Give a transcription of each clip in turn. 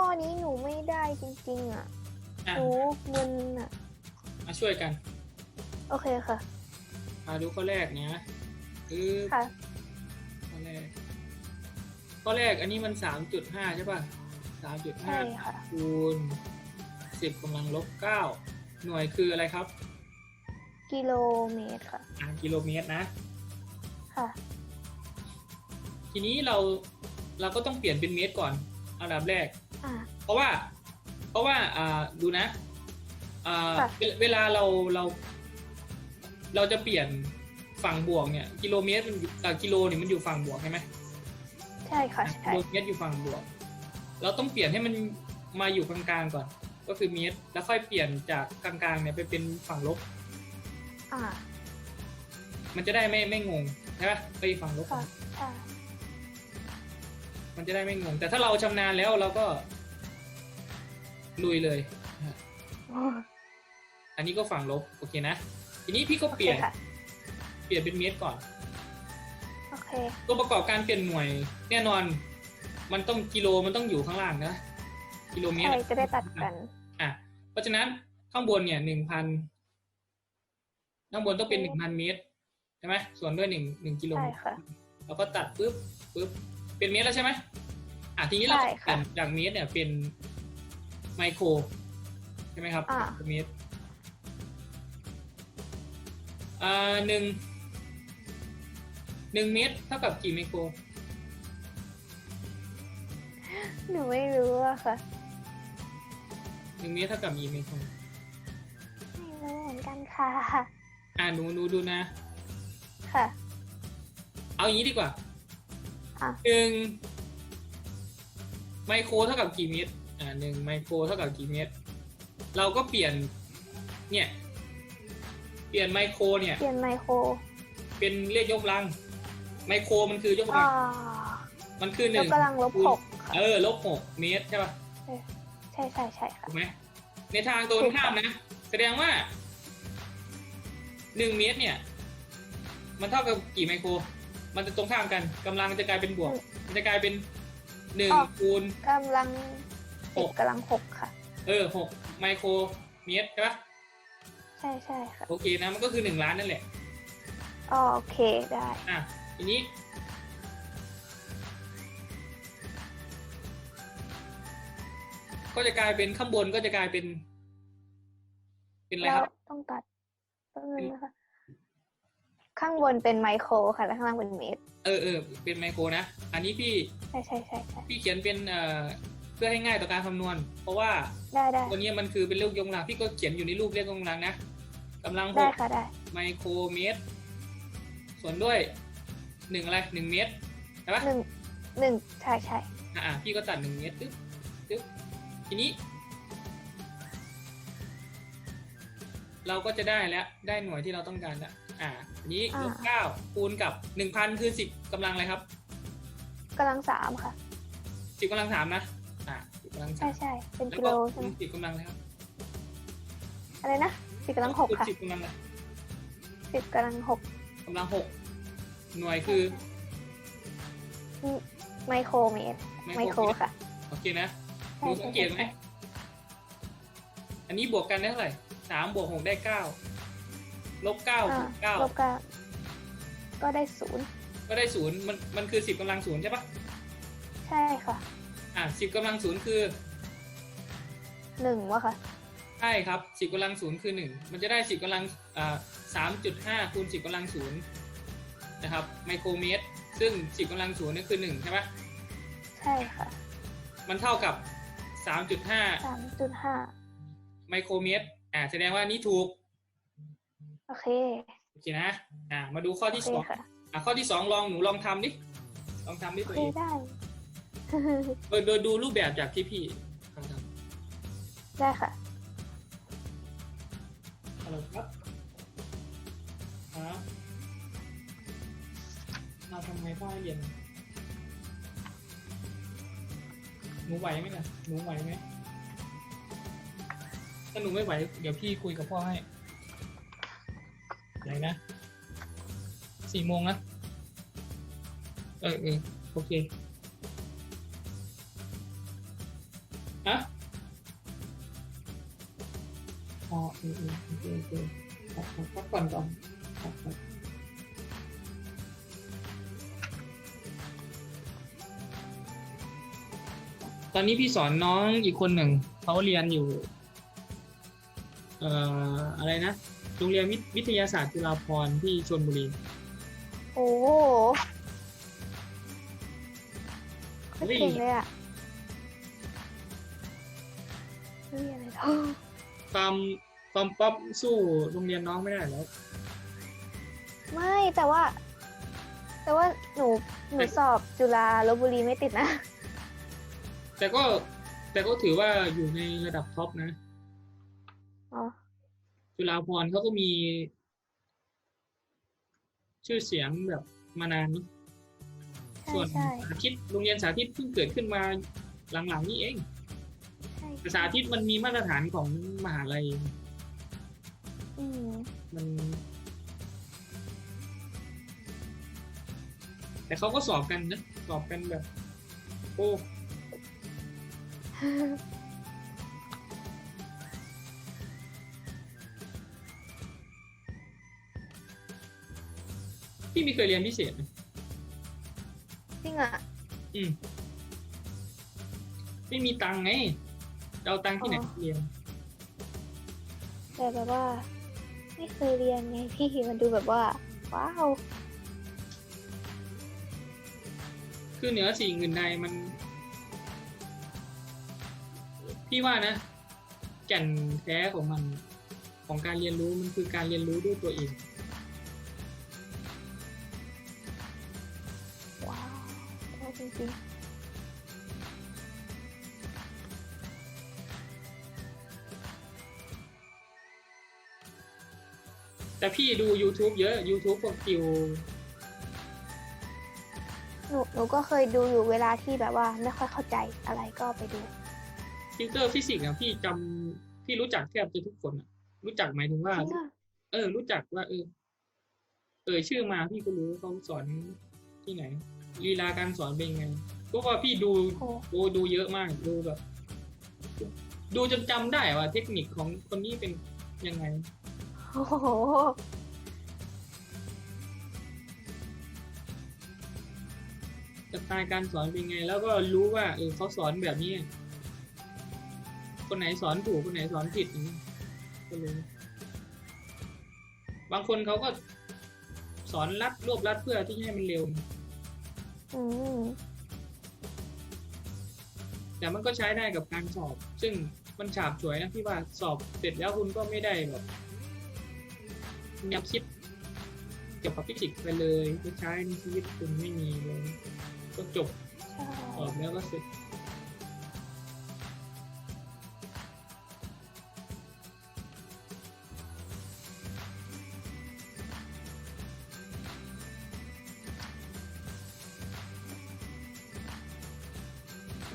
ข้อนี้หนูไม่ได้จริง ๆ อะอะหนูมึนอะ มาช่วยกัน โอเคค่ะ มาดูข้อแรกเนี้ยคือค่ะ ข้อแรก ข้อแรกอันนี้มันสามจุดห้าใช่ป่ะสามจุดใช่ห้าค่ะ คูณสิบกำลังลบเก้าหน่วยคืออะไรครับกิโลเมตรค่ะ อ่ากิโลเมตรนะ ค่ะ ทีนี้เราเราก็ต้องเปลี่ยนเป็นเมตรก่อนอันดับแรก อ่าเพราะว่า เพราะว่าอ่าดูนะอ่าค่ะ เวเวลาเราเรา เราจะเปลี่ยนฝั่งบวกเนี่ย กิโลเมตรมันอยู่อ่ากิโลเนี่ยมันอยู่ฝั่งบวกใช่ไหม ใช่ค่ะอะใช่กิโลเมตรอยู่ฝั่งบวก เราต้องเปลี่ยนให้มันมาอยู่กลางๆก่อน ก็คือเมตร แล้วค่อยเปลี่ยนจากกลางๆเนี่ยไปเป็นฝั่งลบ อ่ามันจะได้ไม่ไม่งงใช่ปะไปฝั่งลบ ค่ะใช่มันจะได้ไม่งง แต่ถ้าเราชำนาญแล้วเราก็ ลุยเลยโอ้อันนี้ก็ฝั่งลบโอเคนะ ทีนี้พี่ก็โอเปเคลี่ยนค่ะเปลี่ยนเป็นเมตรก่อน โอเค ตัวประกอบการเปลี่ยนหน่วย แน่นอน มันต้องกิโลมันต้องอยู่ข้างล่างนะ กิโลเมตรใช่จะได้ตัดกัน อะ เพราะฉะนั้นข้างบนเนี่ยหนึ่งพันข้างบนต้องเป็นหนึ่งพันเมตรใช่ไหมส่วนด้วยหนึ่งหนึ่งกิโลใช่เมตรค่ะเราก็ตัดปุ๊บปุ๊บเป็นเมตรแล้วใช่ไหมอะทีนี้เราใช่เปค่ะลี่ยนจากเมตรเนี่ยเป็น ไมโคร ใช่ไหมครับอ่าเมตรอ่าหนึ่งหนึ่งเมตรเท่ากับกี่ไมโคร หนูไม่รู้อะค่ะ หนึ่งเมตรเท่ากับกี่ไมโคร ไม่รู้เหมือนกันค่ะ อ่าหนูหนูดูนะ ค่ะ เอาอย่างนี้ดีกว่าอะ หนึ่งไมโครเท่ากับกี่เมตร อ่าหนึ่งไมโครเท่ากับกี่เมตร เราก็เปลี่ยน เนี่ย เปลี่ยนไมโครเนี่ย เปลี่ยนไมโคร เป็นเลขยกกำลัง ไมโครมันคือยกกำอ่าลัง มันคือหแล้วนึ่งกำลังลบคูณหกค่ะเออลบหกเมตรใช่ป่ะใช่ใช่ใช่ค่ะถูกไหมในทางตรงกันข้ามนะ แสดงว่าหนึ่งเมตรเนี่ย มันเท่ากับกี่ไมโคร มันจะตรงข้ามกันกำลังจะกลายเป็นบวก มันจะกลายเป็นหนึ่งอ๋อคูณกำลัง หสิบกกำลังหกค่ะ เออหกไมโครเมตรใช่ปะใช่ใช่ค่ะ โอเคนะมันก็คือหนึ่งล้านนั่นแหละอ๋อโอเคได้ อะทีนี้ ก็จะกลายเป็นข้างบนก็จะกลายเป็น เป็นอะไรแล้ควรับ ต้องตัดต้นงนะคะ ข้างบนเป็นไมโครค่ะ แล้วข้างล่างเป็นเมตร เออเออเป็นไมโครนะ อันนี้พี่ ใช่ใช่ใช่ใช่พี่เขียนเป็นเอ่อ เพื่อให้ง่ายต่อการคำนวณ เพราะว่าได้ได้ตัวนี้มันคือเป็นเลขยกกำลังพี่ก็เขียนอยู่ในรูปเลขยกกำลังนะกำลังหได้กค่ะได้ไมโครเมตร ส่วนด้วยหนึ่งอะไรหนึ่งเมตรใช่ปะ หนึ่งหนึ่งใช่ใช่อะอะพี่ก็ตัดหนึ่งเมตรตึ๊บตึ๊บทีนี้ เราก็จะได้แล้ว ได้หน่วยที่เราต้องการแล้วอ่าทีนี้ลบเก้าคูณกับหนึ่งพันคือสิบกำลังอะไรครับกำลังสามค่ะสิบกำลังสามนะอ่าสิบ กำลังสาใช่มใช่เป็นแล้วกิก็โลคูใช่ไหมณสิบกำลังเลยครับอะไรนะสิบกำลังหกคูณค่ะสิบกำลังเลยสิบกำลังหกกำลังหกหน่วยคือไมโครเมตรไมโครค่ะโอเคนะใช่ดูสังเกตไหมใช่อันนี้บวกกันได้เท่าไหร่สามบวกหกได้เก้าลบเก้าอ่าบวกเก้าลบเก้าก็ได้ศูนย์ก็ได้ศูนย์มันมันคือสิบกำลังศูนย์ใช่ปะใช่ค่ะ อะสิบกำลังศูนย์คือ หนึ่งวะค่ะใช่ครับสิบกำลังศูนย์คือหนึ่งมันจะได้สิบกำลังอ่าสามจุดห้าคูณสิบกำลังศูนย์นะครับไมโครเมตร ซึ่งสิบกำลังศูนย์นี่คือหนึ่งใช่ปะใช่ค่ะมันเท่ากับสามจุดห้าสามจุดห้าไมโครเมตรอ่าแสดงว่านี่ถูกโอเคโอเคนะอ่ามาดูข้อโอที่เคสองค่ะอะข้อที่สองลองหนูลองทำดิลองทำดิโอตัวเคเอง ได้ โดยโดยดูรูปแบบจากที่พี่ทำทได้ค่ะำฮัลโหลครับครับเราทำไงพ่อให้เย็นหนูไหวไหมเนี่ยหนูไหวไหมถ้าหนูไม่ไหว เดี๋ยวพี่คุยกับพ่อให้ไหนนะสี่โมงนะเออเออโอเค เออเออโอเคโอเคครับครับพักผ่อนก่อนตอนนี้พี่สอนน้องอีกคนหนึ่งเขาเรียนอยู่ เอ่ออะไรนะโรงเรียนวิทยาศาสตร์จุฬาภรณ์ที่ชลบุรี โอ้โหเก่งเลยอะเฮ้ยอะไรเนาะความความป๊อปสู้โรงเรียนน้องไม่ได้แล้ว ไม่แต่ว่า แต่ว่าหนูหนูสอบจุฬาลบบุรีไม่ติดนะ แต่ก็แต่ก็ถือว่าอยู่ในระดับท็อปนะ อ๋อ จุฬาภรณ์เขาก็มี ชื่อเสียงแบบมานานนี้ใช่ส่วนใช่ สาธิตโรงเรียนสาธิตเพิ่งเกิดขึ้นมาหลังๆนี้เองใช่แต่สาธิตมันมีมาตรฐานของมหาลัย อืมมัน แต่เขาก็สอบกันนะสอบกันแบบ โอ้พี่ไม่เคยเรียนพิเศษนะจริงอะอืม ไม่มีตังค์ไงจะเอาตังค์ที่ไหนอ๋อเรียน แต่แบบว่า ไม่เคยเรียนไงพี่มันดูแบบว่า ว้าว คือเหนือสิ่งอื่นใดมัน พี่ว่านะ แก่นแท้ของมัน ของการเรียนรู้มันคือการเรียนรู้ด้วยตัวเองว้าวว้าวจริง แต่พี่ดู YouTube เยอะ YouTube พวกติวๆหนูหนูก็เคยดูอยู่เวลาที่แบบว่าไม่ค่อยเข้าใจอะไรก็ไปดูติวเตอร์ฟิสิกส์อะพี่จำพี่รู้จักแทบจะทุกคนอะรู้จักหมายถึงว่า จริงอะเออ รู้จักว่า เออ เอ่ยชื่อมาพี่ก็รู้เขาสอนที่ไหนลีลาการสอนเป็นไงเพราะว่าพี่ดูโอ้โอ้ดูเยอะมากดูแบบ ดูจนจำได้ว่าเทคนิคของคนนี้เป็นยังไงโอ้โห สไตล์การสอนเป็นไง แล้วก็รู้ว่าเออเขาสอนแบบนี้ คนไหนสอนถูกคนไหนสอนผิดอย่างนี้ก็รู้บางคนเขาก็สอนรัดรวบรัดเพื่อที่ให้มันเร็ว อืม แต่มันก็ใช้ได้กับการสอบ ซึ่งมันฉาบฉวยนะพี่ว่าสอบเสร็จแล้วคุณก็ไม่ได้แบบ ยับคิดเกี่ยวกับฟิสิกส์ไปเลยจะใช้ในชีวิตคุณไม่มีเลยก็จบใช่สอบแล้วก็เสร็จ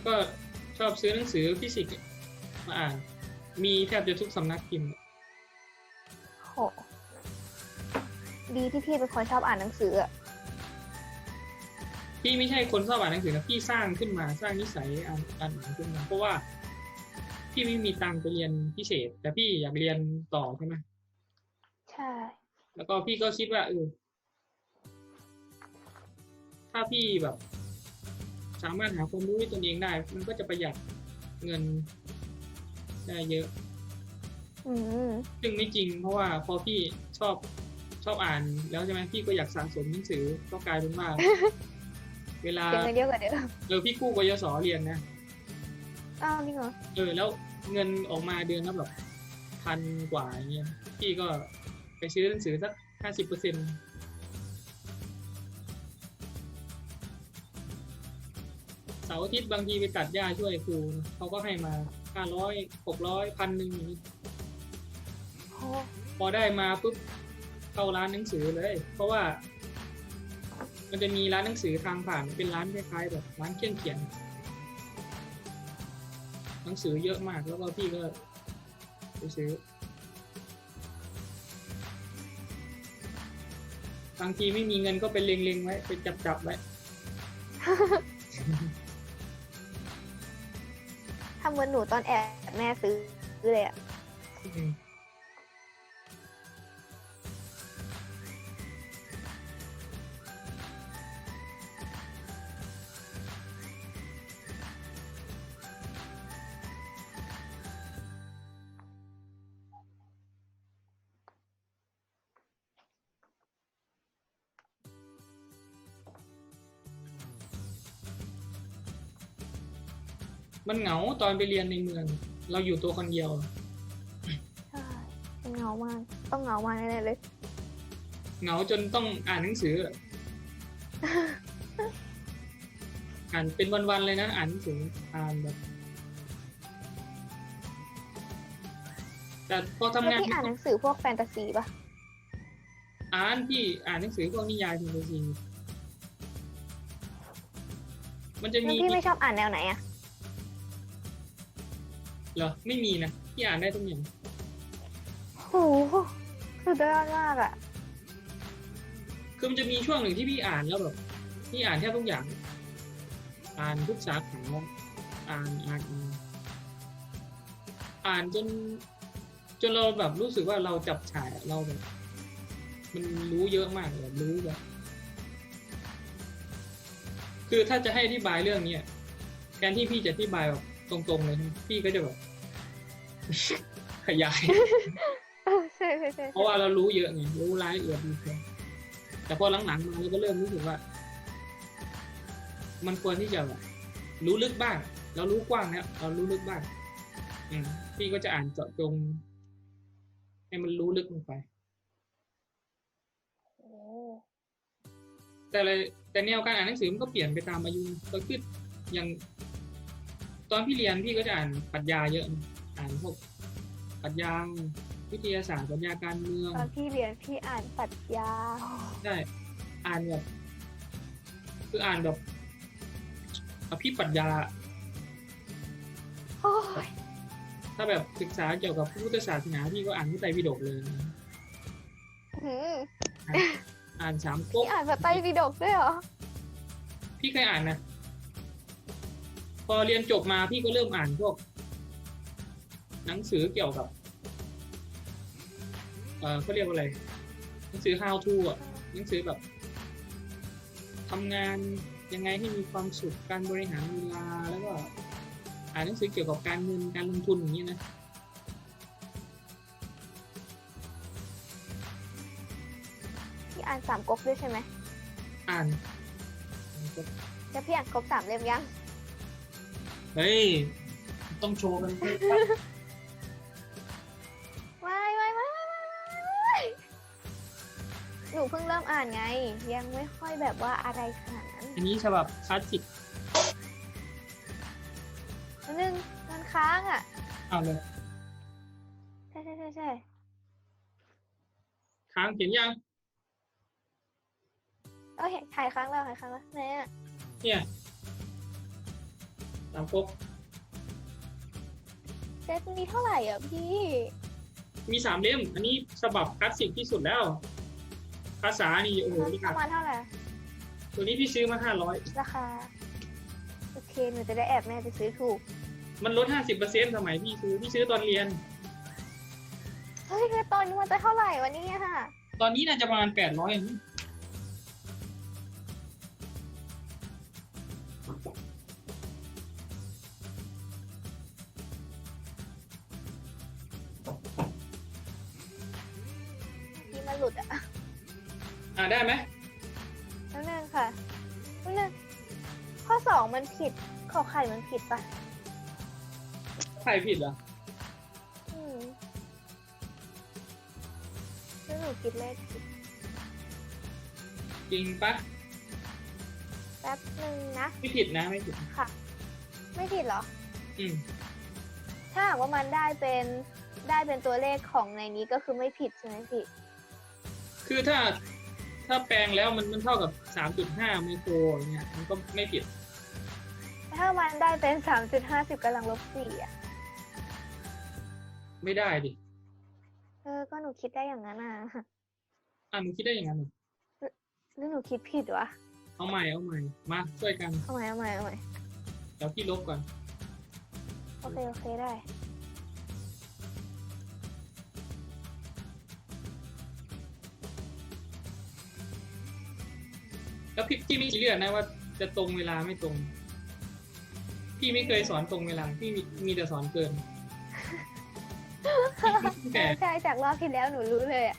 ก็ชอบซื้อหนังสือฟิสิกส์มาอ่าน มีแทบจะทุกสำนักพิมพ์ ดีที่พี่เป็นคนชอบอ่านหนังสืออะพี่ไม่ใช่คนชอบอ่านหนังสือนะพี่สร้างขึ้นมาสร้างนิสัยอ่านอ่านหนังสือขึ้นมาเพราะว่า พี่ไม่มีตังค์ไปเรียนพิเศษ แต่พี่อยากเรียนต่อใช่ไหมใช่ แล้วก็พี่ก็คิดว่าเออถ้าพี่แบบ สามารถหาความรู้ด้วยตนเองได้ มันก็จะประหยัดเงินได้เยอะ อืม ซึ่งไม่จริงเพราะว่าพอพี่ชอบ ชอบอ่านแล้วใช่ไหมพี่ก็อยากสะสมหนังสือก็กลายเป็นว่า เวลาเก็บเงินเยอะกว่าเดิมเออพี่กู้กยศเรียนนะอ้าวนี่เหรอเออแล้วเงินออกมาเดือนละแบบพันกว่าอย่างเงี้ยพี่ก็ไปซื้อหนังสือสักห้าสิบเปอร์เซ็นเสาร์อาทิตย์บางทีไปตัดหญ้าช่วยครูเขาก็ให้มาห้าร้อยหกร้อยพันหนึ่งอย่างงี้โอ้พอได้มาปุ๊บ เข้าร้านหนังสือเลย เพราะว่า มันจะมีร้านหนังสือทางผ่านเป็นร้านคล้ายๆแบบร้านเครื่องเขียน หนังสือเยอะมากแล้วก็พี่ก็ไปซื้อ บางทีไม่มีเงินก็ไปเล็งๆไว้ไปจับๆไว้ทำเหมือนหนูตอนแอบแม่ซื้อเลยอะ มมันเหงาตอนไปเรียนในเมือง เราอยู่ตัวคนเดียว ใช่มันเหงามาก ต้องเหงามากแน่ๆเลย เหงาจนต้องอ่านหนังสือ อ่านเป็นวันๆเลยนะ อ่านหนังสืออ่านแบบแต่พอทำแล้วงานพี่อ่านหนังสือพวกแฟนตาซีปะอ่านพี่อ่านหนังสือพวกนิยายแฟนตาซีมันจะแล้วมีพี่ไม่ชอบอ่านแนวไหนอะ เหรอ ไม่มีนะพี่อ่านได้ทุกอย่างโหสุดยอดมากอะคือมันจะมีช่วงหนึ่งที่พี่อ่านแล้วแบบพี่อ่านแทบทุกอย่าง อ่านทุกสาขาอ่านอ่านอ่านอ่านจนจนเราแบบรู้สึกว่าเราจับฉายอะเราแบบมันรู้เยอะมากแบบรู้แบบคือถ้าจะให้อธิบายเรื่องเนี้ยแทนที่พี่จะอธิบายแบบ ตรงๆเลยนะพี่ก็จะแบบ ขยาย เออใช่ใช่ใช่เพราะว่าเรารู้เยอะไงรู้รายละเอียดดีเทลแต่พอหลังๆมาเราก็เริ่มรู้สึกว่า มันควรที่จะแบบรู้ลึกบ้าง เรารู้กว้างแล้วเรารู้ลึกบ้าง อืมพี่ก็จะอ่านเจาะจง ให้มันรู้ลึกลงไป โอ้แต่เลยแต่แนวการอ่านหนังสือมันก็เปลี่ยนไปตามอายุก็คืออย่าง ตอนพี่เรียนพี่ก็จะอ่านปรัชญาเยอะนะอ่านพวกปรัชญาวิทยาศาสตร์ปรัชญาการเมือง ตอนพี่เรียนพี่อ่านปรัชญาได้อ่านแบบคืออ่านแบบอภิปรัชญาโอ้ยถ้าแบบศึกษาเกี่ยวกับพระพุทธศาสนาพี่ก็อ่านพระไตรปิฎกเลยนะหืมอ่านอ่านสามก๊พี่กอ่านพระไตรปิฎกด้วยเหรอ พี่เคยอ่านนะพ อเรียนจบมาพี่ก็เริ่มอ่านพวก หนังสือเกี่ยวกับ เออเขาเรียกว่าอะไร หนังสือ how to อะหนังสือแบบทำงานยังไงให้มีความสุขการบริหารเวลาแล้วก็อ่านหนังสือเกี่ยวกับการเงินการลงทุนอย่างนี้นะพี่อ่านสามก๊กด้วยใช่ไหมอ่านแล้วพี่อ่านครบสามเล่มยัง เฮ้ย ต้องโชว์กันไม่ไม่ไม่ไม่ไม่หนูเพิ่งเริ่มอ่านไง ยังไม่ค่อยแบบว่าอะไรขนาดนั้นอันนี้ฉบับคลาสสิกอันนึงมันค้างอะ เอาเลย ใช่ใช่ใช่ใช่ค้างเขียนยังเอ้ยถ่ายค้างแล้วถ่ายค้างแล้วไหนอะเนี่ย สามก๊กเซตนี้เท่าไหร่อะพี่ มีสามเล่ม อันนี้ฉบับคลาสสิกที่สุดแล้ว ภาษานี่โอ้โหประมาณเท่าไหร่ ตัวนี้พี่ซื้อมาห้าร้อยราคา โอเค หนูจะได้แอบแม่ไปซื้อถูก มันลดห้าสิบเปอร์เซ็นต์สมัยพี่ซื้อพี่ซื้อตอนเรียน เฮ้ยแล้วตอนนี้มันจะเท่าไหร่วันนี้ค่ะตอนนี้น่าจะประมาณแปดร้อย สองมันผิดขอไข่มันผิดปะใครผิดเหรออืมแล้วหนูคิดเลขผิดจริงปะแป๊บหนึ่งนะ ไม่ผิดนะไม่ผิด ค่ะ ไม่ผิดเหรอ อืมถ้าหากว่ามันได้เป็นได้เป็นตัวเลขของในนี้ก็คือไม่ผิดใช่ไหมพี่ คือถ้าถ้าแปลงแล้วมันมันเท่ากับสามจุดห้าไมโครอย่างเงี้ยมันก็ไม่ผิด ถ้ามันได้เป็นสามจุดห้าสิบกำลังลบสี่อะ ไม่ได้ดิเออ ก็หนูคิดได้อย่างนั้นอะอ่าหนูคิดได้อย่างนั้นเหรอหรือหนูคิดผิดวะ เอาใหม่เอาใหม่มาช่วยกันเอาใหม่เอาใหม่เอาใหม่เดี๋ยวพี่ลบก่อน โอเค โอเค ได้ แล้วพี่พี่ไม่ซีเรียสนะว่าจะตรงเวลาไม่ตรง พี่ไม่เคยสอนตรงเวลาพี่มีมีแต่สอนเกิน แต่ ใช่จากรอบที่แล้วหนูรู้เลยอะ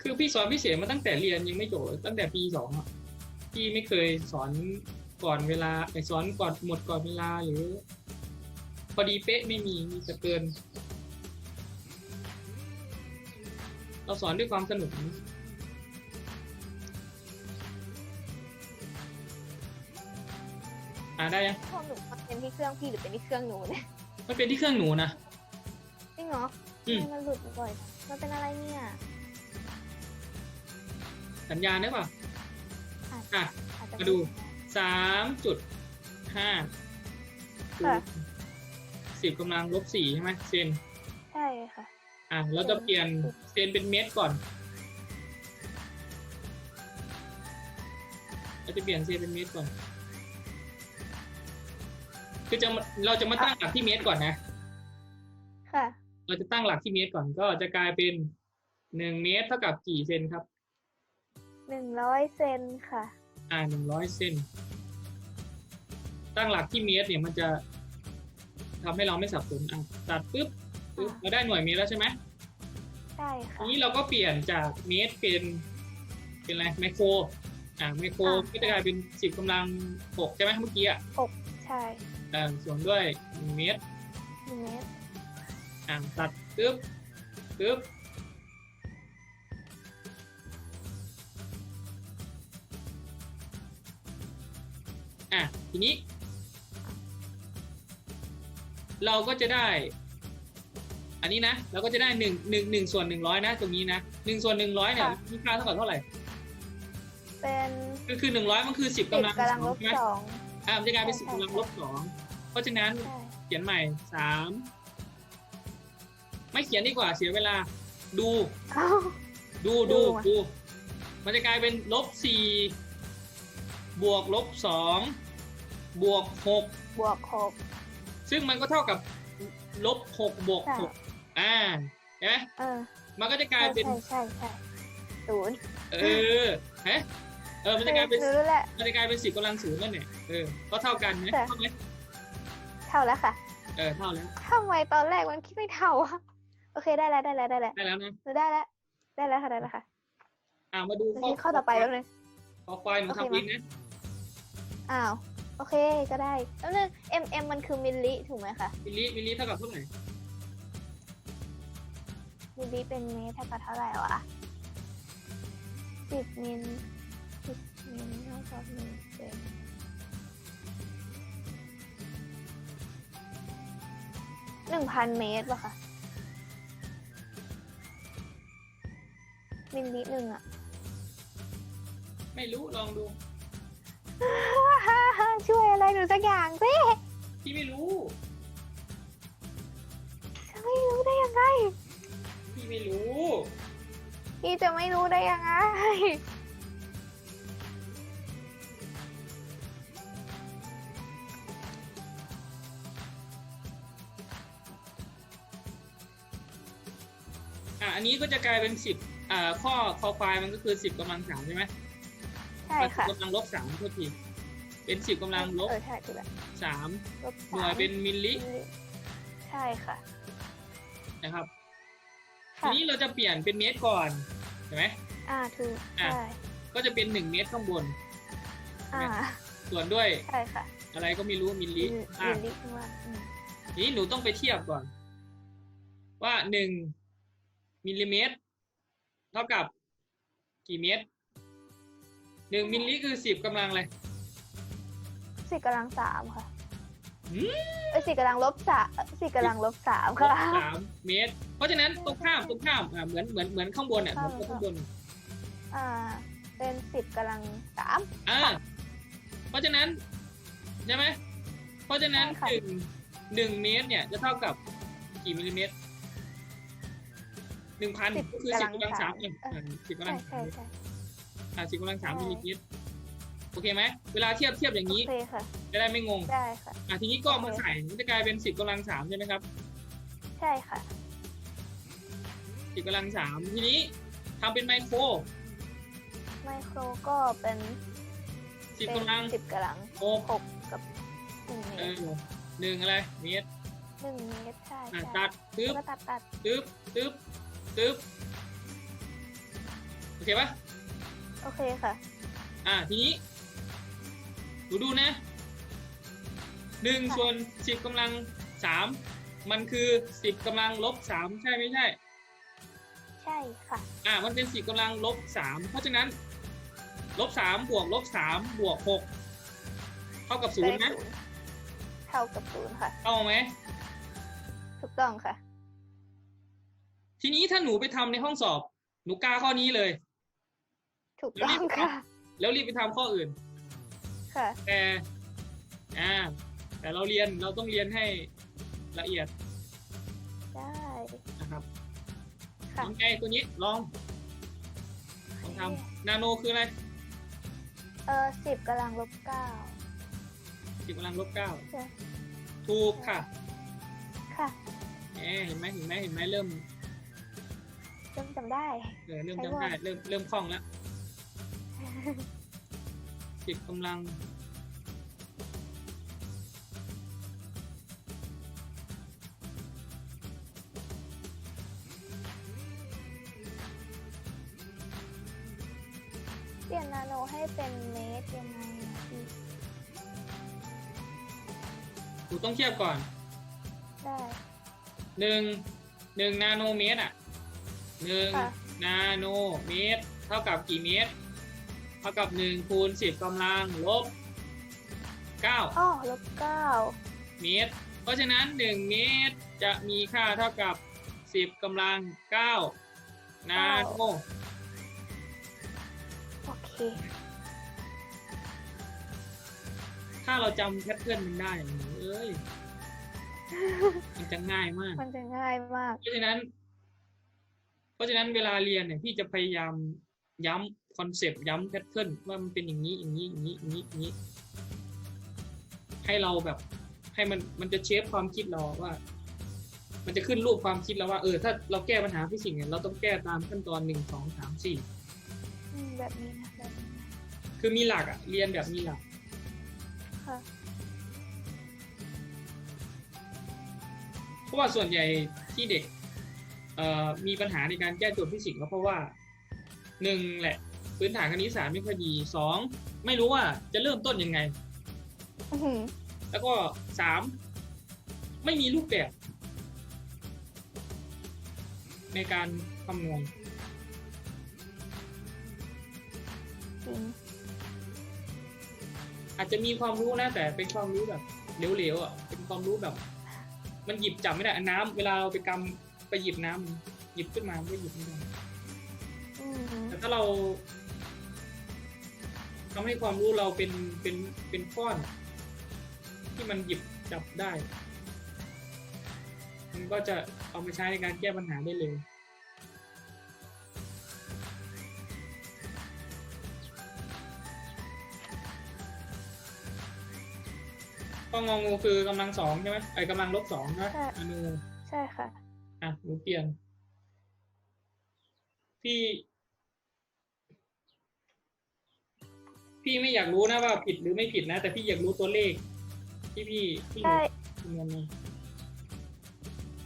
คือพี่สอนพิเศษมาตั้งแต่เรียนยังไม่จบตั้งแต่ปีสองอะพี่ไม่เคยสอนก่อนเวลาไอสอนก่อนหมดก่อนเวลาหรือ พอดีเป๊ะไม่มีมีแต่เกิน เราสอนด้วยความสนุกนะ อ่าได้ยังพวกหนูมันเป็นที่เครื่องพี่หรือเป็นที่เครื่องหนูเนี่ยมันเป็นที่เครื่องหนูนะ จริงเหรออืม ทำไมมันหลุดบ่อยมันเป็นอะไรเนี่ยสัญญาณได้ป่ะอะ อาจจะมาดูสามจุดห้าค่ะสิบกำลังลบสี่ใช่ไหมเซนใช่ค่ะ อะเราจะเปลี่ยนเซนเป็นเมตรก่อนเราจะเปลี่ยนเซนเป็นเมตรก่อน คือจะมาเราจะมาตั้งหลักที่เมตรก่อนนะ ค่ะ เราจะตั้งหลักที่เมตรก่อนก็จะกลายเป็นหนึ่งเมตรเท่ากับกี่เซนครับ หนึ่งร้อยเซนค่ะ อ่าหนึ่งร้อยเซนตั้งหลักที่เมตรเนี่ยมันจะทำให้เราไม่สับสนอะตัดปุ๊บปุ๊บอ่าเราได้หน่วยเมตรแล้วใช่ไหมใช่ค่ะทีนี้เราก็เปลี่ยนจากเมตรเป็น เป็นอะไรไมโคร อ่าไมโครอ่าก็จะกลายเป็นสิบกำลังหกใช่ไหมเมื่อกี้อะใช่ เอ่อส่วนด้วยหนึ่งเมตรหนึ่งเมตรอ่าตัดปุ๊บปุ๊บอะทีนี้ เราก็จะได้ อันนี้นะเราก็จะได้หนึ่งหนึ่งหนึ่งส่วนหนึ่งร้อยนะตรงนี้นะหนึ่งส่วนหนึ่งร้อยเนี่ยมีค่าเท่ากับเท่าไหร่เป็นคือคือหนึ่งร้อยมันคือสิบสิบกำลังกำลังลบใช่ไหมสองอ่ามันจะกลายเป็นใช่สิบใช่กำลังลบสอง เพราะฉะนั้นใช่เขียนใหม่สามไม่เขียนดีกว่าเสียเวลา ดูเอ้าดูดูดูอะ ดู มันจะกลายเป็นลบสี่บวกลบสองบวกหกบวกหก ซึ่งมันก็เท่ากับลบหกบวกใช่หกอ่าเห็นไหมเออมันก็จะกลาใช่ยเป็น ใช่ใช่ใช่ศูนย์เออฮะเออมันจะกลายเป็น ซื้อแหละ มันจะกลายเป็นสิบกำลังศูนย์นั่นเนี่ยเออก็เท่ากันไหมใช่เท่าไหม เท่าแล้วค่ะเออเท่าแล้วทำไมตอนแรกมันคิดไม่เท่าอะโอเคได้แล้วได้แล้วได้แล้วได้แล้วนะหนูได้แล้วได้แล้วค่ะได้แล้วค่ะอ่ามาดูเดี๋ยวคิดข้อต่อไปแป๊บนึงขอควายหนูโอเคทำเองมานะอ้าวโอเคก็ได้แล้วนึง m m มันคือมิลลิถูกไหมคะมิลลิมิลลิเท่ากับเท่าไหร่มิลลิเป็นเมตรเท่ากับเท่าไหร่วะสิบมิลสิบมิลเท่ากับหนึ่งเซน หนึ่งพันเมตรป่ะคะมิลลิหนึ่งอะไม่รู้ลองดู ช่วยอะไรหนูสักอย่างสิพี่ไม่รู้ จะไม่รู้ได้ยังไง พี่ไม่รู้ พี่จะไม่รู้ได้ยังไง นนี้ก็จะกลายเป็นสิบอ่าข้อคอควายมันก็คือสิบกำลังสามใช่ไหมใช่ค่ะสิบกำลังลบสามโทษทีเป็นสิบกำลังลบเออใช่ถูกแล้วสามลบหน่วยสามเป็นมิลลิมิลลิ ใช่ค่ะ นะครับ ทีค่ะนี้เราจะเปลี่ยนเป็นเมตรก่อนใช่ไหมอ่าถูกอะใช่ก็จะเป็นหนึ่งเมตรข้างบนอ่าส่วนด้วยใช่ค่ะ อะไรก็ไม่รู้มิลลิมิลอะลิข้างล่างอืมทีนี้หนูต้องไปเทียบก่อน ว่าหนึ่ง มิลลิเมตร เท่ากับกี่เมตรหนึ่งมิลลิคือสิบกำลังอะไรสี่กำลังสามค่ะหืมเอ้ยสี่กำลังลบสามสี่กำลังลบสามลค่ะบสามเมตร เพราะฉะนั้นตรงข้ามตรงข้ามอ่าเหมือนเหมือนเหมือนข้างบนอะเหมือนกับข้างบนอ่า เป็นสิบกำลังสาม อ่าเพราะฉะนั้นใช่ไหมเพราะฉะนั้นใช่ค่ะ หนึ่งหนึ่งเมตรเนี่ยจะเท่ากับกี่มิลลิเมตร หนึ่งพันก็คือสิบกำลังสามเองอ่าสิบกำลัใช่งสาใช่มใช่อ่าสิบกำลังสามใช่มิลลิเมตรโอเคไหมเวลาเทียบเทียบอย่างโอนี้เคค่ะจะได้ไม่งงได้ค่ะอะทีนี้ก็เอามาใส่มันจะกลายเป็นสิบกำลังสามใช่ไหมครับ ใช่ค่ะสิบกำลังสามทีนี้ทำเป็นไมโคร ไมโครก็เป็นสิบเป็นกำลังสิบกำลังหกหกกับหนึ่งเมเอตรอหนึ่งอะไรเมตรหนึ่งเมตรใช่อะใช่ตัดตึ๊บแล้วก็ตัดตัดตึ๊บตึ๊บ ตึ๊บโอเคปะโอเคค่ะ อะทีนี้นูดูนะหนึ่งค่ะ ส่วนสิบกำลังสามมันคือสิบกำลังลบสามใช่ไม่ใช่ ใช่ค่ะ อ่า มันเป็นสิบกำลังลบสามเพราะฉะนั้นลบสามบวกลบสามบวกหกเท่ากับศูนย์ได้นะศูนย์เท่ากับศูนย์ค่ะ เอาไหมถูกต้องค่ะ ทีนี้ถ้าหนูไปทำในห้องสอบ หนูกาข้อนี้เลย ถูกต้องค่ะ แล้วรีบไปทำข้ออื่น ค่ะ แต่อ่าแต่เราเรียนเราต้องเรียนให้ละเอียดได้นะครับค่ะ ลองไงตัวนี้ลองลองทำนาโนคืออะไรเออสิบกำลังลบเก้าสิบกำลังลบเก้าใช่ถูกค่ะ ค่ะแหมเห็นไหมเห็นไหมเห็นไหมเริ่มเริ่มจำได้ เออเริ่มใช้จำได้ว่าเริ่มเริ่มคล่องแล้วสิบกำลังเปลี่ยนนาโนให้เป็นเมตรยังไงอะพี่หนูต้องเทียบก่อนได้หนึ่งหนึ่งนาโนเมตรอะ หนึ่งค่ะ นาโนเมตร เท่ากับกี่เมตร เท่ากับหนึ่งคูณสิบกำลังลบเก้าอ้อลบเก้าเมตร เพราะฉะนั้นหนึ่งเมตรจะมีค่าเท่ากับสิบกำลังเก้านาโน โอเค ถ้าเราจำแพทเทิร์นมันได้หนูเอ้ย มันจะง่ายมาก มันจะง่ายมาก เพราะฉะนั้นเพ ราะฉะนั้นเวลาเรียนเนี่ยพี่จะพยายามย้ำคอนเซปต์ย้ำแพทเทิร์นว่ามันเป็นอย่างนี้อย่างนี้อย่างนี้อย่างนี้อย่างนี้ ให้เราแบบให้มันมันจะเชฟความคิดเราว่า มันจะขึ้นรูปความคิดเราว่าเออถ้าเราแก้ปัญหาฟิสิกส์เนี่ยเราต้องแก้ตามขั้นตอนหนึ่งสองสามสี่อืมแบบนี้นะแบบนี้นะคือมีหลักอะเรียนแบบมีหลักค่ะเพราะว่าส่วนใหญ่ที่เด็กเอ่อ มีปัญหาในการแก้โจทย์ฟิสิกส์ก็เพราะว่าหนึ่งแหละพื้นฐานคณิตศาสตร์ไม่ค่อยดีสองไม่รู้ว่าจะเริ่มต้นยังไงอื้อหือแล้วก็สามไม่มีรูปแบบ ในการคำนวณจริงอาจจะมีความรู้นะแต่เป็นความรู้แบบเหลวๆอะเป็นความรู้แบบ มันหยิบจับไม่ได้อันน้ำเวลาเราไปกำ ไปหยิบน้ำหยิบขึ้นมามันก็หยิบไม่ได้อือหือแต่ถ้าเราทำให้ความรู้เราเป็นเป็นเป็นก้อน ที่มันหยิบจับได้ มันก็จะเอามาใช้ในการแก้ปัญหาได้เลย ก็งองูคือกำลังสองใช่ไหมไอ้กำลังลบสองใช่ไหมอนู ใช่ค่ะ อะหนูเปลี่ยน พี่ พี่ไม่อยากรู้นะว่าผิดหรือไม่ผิดนะ แต่พี่อยากรู้ตัวเลข ที่พี่ที่หนูใช่คำนวณมา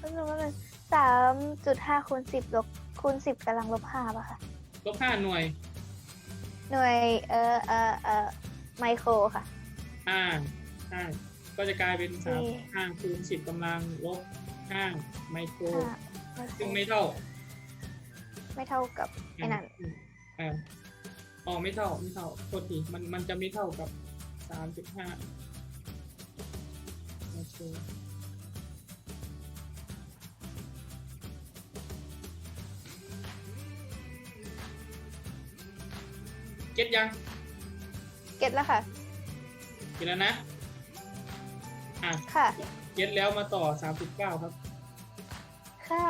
ก็คือว่ามันสามจุดห้าคูณสิบลบคูณสิบกำลังลบห้าป่ะคะลบห้าหน่วย หน่วย เออเออเออไมโครค่ะ อ่าใช่ก็จะกลายเป็นสามนี่ห้าคูณสิบกำลังลบ ห้าไมโครห้าไมโครซึ่งไม่เท่า ไม่เท่ากับไอ้นั่นอ่าอ๋อไม่เท่าไม่เท่าโทษทีมันมันจะไม่เท่ากับสามจุดห้าไมโครเก็ตยัง เก็ตแล้วค่ะ เก็ตแล้วนะ อะค่ะเก็ตแล้วมาต่อสามจุดเก้าครับ ค่ะ